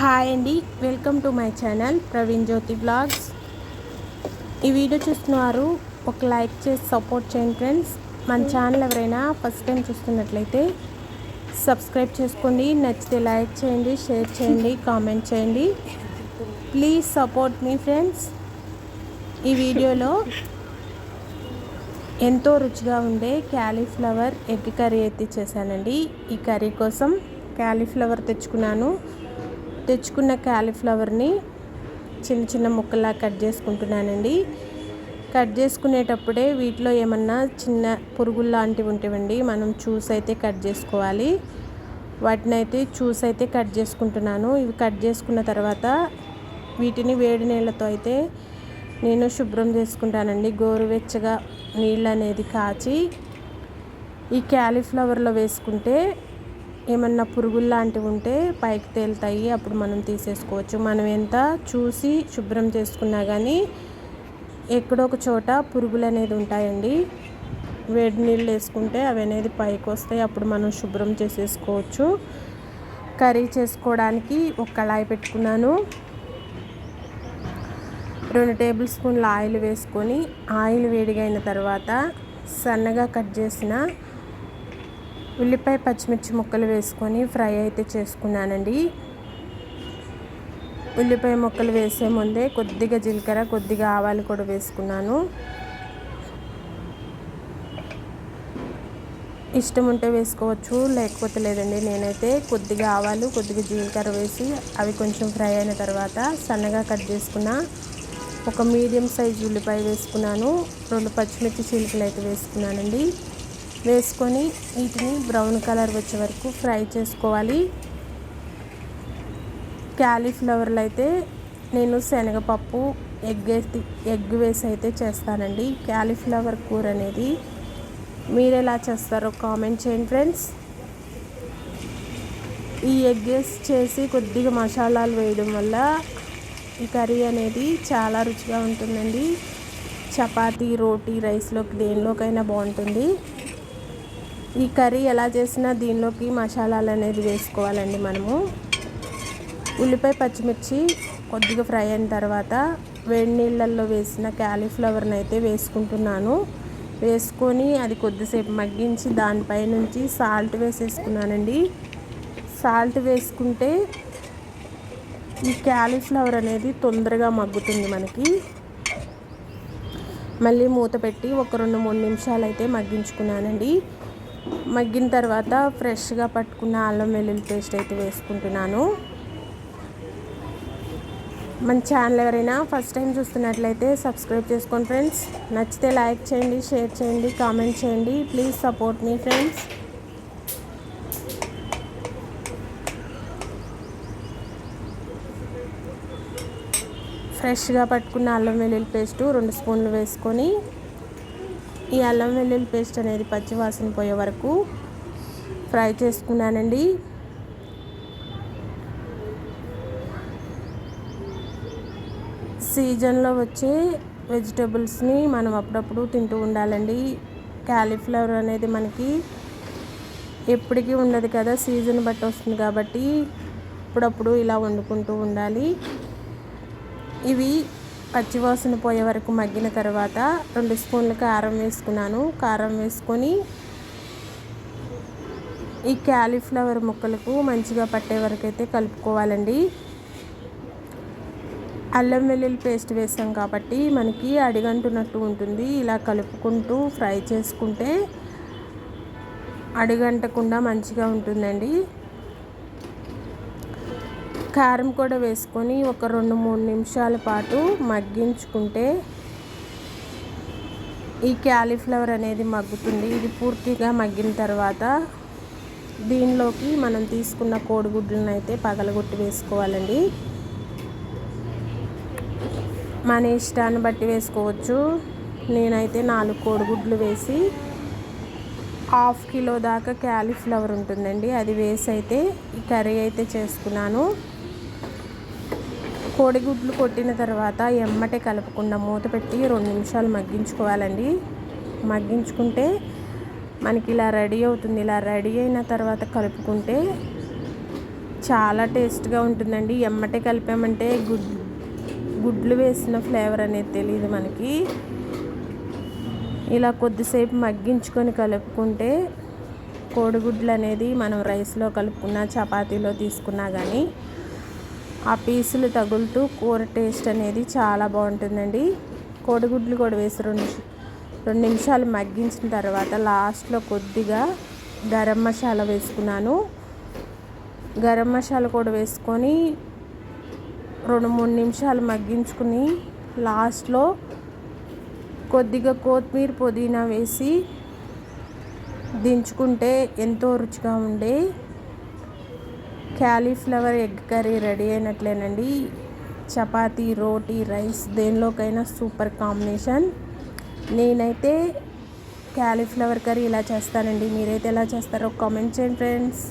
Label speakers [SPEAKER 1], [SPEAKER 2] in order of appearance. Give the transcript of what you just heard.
[SPEAKER 1] Hi అండి welcome to my channel Praveen Jyothi blogs ఈ video చూస్తున్నవారు ఒక లైక్ చేసి సపోర్ట్ చేయండి ఫ్రెండ్స్ మన ఛానల్ ఎవరైనా ఫస్ట్ టైం చూస్తున్నట్లయితే సబ్స్క్రైబ్ చేసుకోండి నచ్చితే లైక్ చేయండి షేర్ చేయండి కామెంట్ చేయండి. ప్లీజ్ సపోర్ట్ మీ ఫ్రెండ్స్ ఈ వీడియోలో ఎంతో రుచిగా ఉండే క్యాలీఫ్లవర్ ఎగ్ కర్రీ అయితే చేశానండి. ఈ కర్రీ కోసం క్యాలీఫ్లవర్ తెచ్చుకున్నాను. తెచ్చుకున్న క్యాలీఫ్లవర్ని చిన్న చిన్న ముక్కలా కట్ చేసుకుంటున్నానండి. కట్ చేసుకునేటప్పుడే వీటిలో ఏమన్నా చిన్న పురుగులు లాంటివి ఉంటేవండి మనం చూసి అయితే కట్ చేసుకోవాలి. వాటిని అయితే చూసి అయితే కట్ చేసుకుంటున్నాను. ఇవి కట్ చేసుకున్న తర్వాత వీటిని వేడి నీళ్ళతో అయితే నేను శుభ్రం చేసుకుంటానండి. గోరువెచ్చగా నీళ్ళు అనేది కాచి ఈ క్యాలీఫ్లవర్లో వేసుకుంటే ఏమన్నా పురుగులు లాంటివి ఉంటే పైకి తేలుతాయి అప్పుడు మనం తీసేసుకోవచ్చు. మనం ఎంత చూసి శుభ్రం చేసుకున్నా కానీ ఎక్కడో ఒక చోట పురుగులు అనేది ఉంటాయండి. వేడి నీళ్ళు వేసుకుంటే అవి అనేది పైకి వస్తాయి అప్పుడు మనం శుభ్రం చేసేసుకోవచ్చు. కర్రీ చేసుకోవడానికి ఒక కళాయి పెట్టుకున్నాను. రెండు టేబుల్ స్పూన్ల ఆయిల్ వేసుకొని ఆయిల్ వేడిగైన తర్వాత సన్నగా కట్ చేసిన ఉల్లిపాయ పచ్చిమిర్చి ముక్కలు వేసుకొని ఫ్రై అయితే చేసుకున్నానండి. ఉల్లిపాయ ముక్కలు వేసే ముందే కొద్దిగా జీలకర్ర కొద్దిగా ఆవాలు కూడా వేసుకున్నాను. ఇష్టం ఉంటే వేసుకోవచ్చు లేకపోతే లేదండి. నేనైతే కొద్దిగా ఆవాలు కొద్దిగా జీలకర్ర వేసి అవి కొంచెం ఫ్రై అయిన తర్వాత సన్నగా కట్ చేసుకున్న ఒక మీడియం సైజ్ ఉల్లిపాయ వేసుకున్నాను. రెండు పచ్చిమిర్చి చీలికలు అయితే వేసుకున్నానండి. వేసుకొని వీటిని బ్రౌన్ కలర్ వచ్చే వరకు ఫ్రై చేసుకోవాలి. క్యాలీఫ్లవర్లు అయితే నేను శనగపప్పు ఎగ్ ఎగ్ వేసి అయితే చేస్తానండి. క్యాలీఫ్లవర్ కూర అనేది మీరు ఎలా చేస్తారో కామెంట్ చేయండి ఫ్రెండ్స్. ఈ ఎగ్ చేసి కొద్దిగా మసాలాలు వేయడం వల్ల ఈ కర్రీ అనేది చాలా రుచిగా ఉంటుందండి. చపాతీ రోటీ రైస్లోకి దేనిలోకైనా బాగుంటుంది. ఈ కర్రీ ఎలా చేసినా దీనిలోకి మసాలాలు అనేది వేసుకోవాలండి మనము. ఉల్లిపాయ పచ్చిమిర్చి కొద్దిగా ఫ్రై అయిన తర్వాత వేడి నీళ్ళల్లో వేసిన క్యాలీఫ్లవర్ని అయితే వేసుకుంటున్నాను. వేసుకొని అది కొద్దిసేపు మగ్గించి దానిపై నుంచి సాల్ట్ వేసేసుకున్నానండి. సాల్ట్ వేసుకుంటే ఈ క్యాలీఫ్లవర్ అనేది తొందరగా మగ్గుతుంది మనకి. మళ్ళీ మూత పెట్టి ఒక రెండు మూడు నిమిషాలు అయితే మగ్గించుకున్నానండి. మగ్గిన తర్వాత ఫ్రెష్గా పట్టుకున్న అల్లం వెల్లుల్లి పేస్ట్ అయితే వేసుకుంటున్నాను. మన ఛానల్ ఎవరైనా ఫస్ట్ టైం చూస్తున్నట్లయితే సబ్స్క్రైబ్ చేసుకోండి ఫ్రెండ్స్. నచ్చితే లైక్ చేయండి షేర్ చేయండి కామెంట్ చేయండి. Please support me friends. ఫ్రెష్గా పట్టుకున్న అల్లం వెల్లుల్లి పేస్టు రెండు స్పూన్లు వేసుకొని ఈ అల్లం వెల్లుల్లి పేస్ట్ అనేది పచ్చివాసన పోయే వరకు ఫ్రై చేసుకున్నానండి. సీజన్లో వచ్చే వెజిటేబుల్స్ని మనం అప్పుడప్పుడు తింటూ ఉండాలండి. క్యాలీఫ్లవర్ అనేది మనకి ఎప్పటికీ ఉండదు కదా సీజన్ బట్టి వస్తుంది కాబట్టి అప్పుడప్పుడు ఇలా వండుకుంటూ ఉండాలి. ఇవి పచ్చివాసన పోయే వరకు మగ్గిన తర్వాత రెండు స్పూన్ల కారం వేసుకున్నాను. కారం వేసుకొని ఈ క్యాలీఫ్లవర్ ముక్కలకు మంచిగా పట్టే వరకు అయితే కలుపుకోవాలండి. అల్లం వెల్లుల్లి పేస్ట్ వేసాం కాబట్టి మనకి అడిగంటున్నట్టు ఉంటుంది. ఇలా కలుపుకుంటూ ఫ్రై చేసుకుంటే అడిగంటకుండా మంచిగా ఉంటుందండి. కారం కూడా వేసుకొని ఒక రెండు మూడు నిమిషాల పాటు మగ్గించుకుంటే ఈ క్యాలీఫ్లవర్ అనేది మగ్గుతుంది. ఇది పూర్తిగా మగ్గిన తర్వాత దీనిలోకి మనం తీసుకున్న కోడిగుడ్లను అయితే పగలగొట్టి వేసుకోవాలండి. మన ఇష్టాన్ని బట్టి వేసుకోవచ్చు. నేనైతే నాలుగు కోడిగుడ్లు వేసి హాఫ్ కిలో దాకా క్యాలీఫ్లవర్ ఉంటుందండి. అది వేసి అయితే ఈ కర్రీ అయితే చేసుకున్నాను. కోడిగుడ్లు కొట్టిన తర్వాత ఎమ్మటే కలపకుండా మూత పెట్టి రెండు నిమిషాలు మగ్గించుకోవాలండి. మగ్గించుకుంటే మనకి ఇలా రెడీ అవుతుంది. ఇలా రెడీ అయిన తర్వాత కలుపుకుంటే చాలా టేస్ట్గా ఉంటుందండి. ఎమ్మటే కలిపామంటే గుడ్ గుడ్లు వేసిన ఫ్లేవర్ అనేది తెలియదు మనకి. ఇలా కొద్దిసేపు మగ్గించుకొని కలుపుకుంటే కోడిగుడ్లు అనేది మనం రైస్లో కలుపుకున్నా చపాతీలో తీసుకున్నా కానీ ఆ పీసులు తగులుతూ కూర టేస్ట్ అనేది చాలా బాగుంటుందండి. కోడిగుడ్లు కూడా వేసి రెండు రెండు నిమిషాలు మగ్గించిన తర్వాత లాస్ట్లో కొద్దిగా గరం మసాలా వేసుకున్నాను. గరం మసాలా కూడా వేసుకొని రెండు మూడు నిమిషాలు మగ్గించుకుని లాస్ట్లో కొద్దిగా కొత్తిమీర పుదీనా వేసి దించుకుంటే ఎంతో రుచిగా ఉండే క్యాలీఫ్లవర్ ఎగ్ కర్రీ రెడీ అయినట్లేనండి. చపాతీ రోటీ రైస్ దేనిలోకైనా సూపర్ కాంబినేషన్. నేనైతే క్యాలీఫ్లవర్ కర్రీ ఇలా చేస్తానండి. మీరైతే ఎలా చేస్తారో కామెంట్ చేయండి ఫ్రెండ్స్.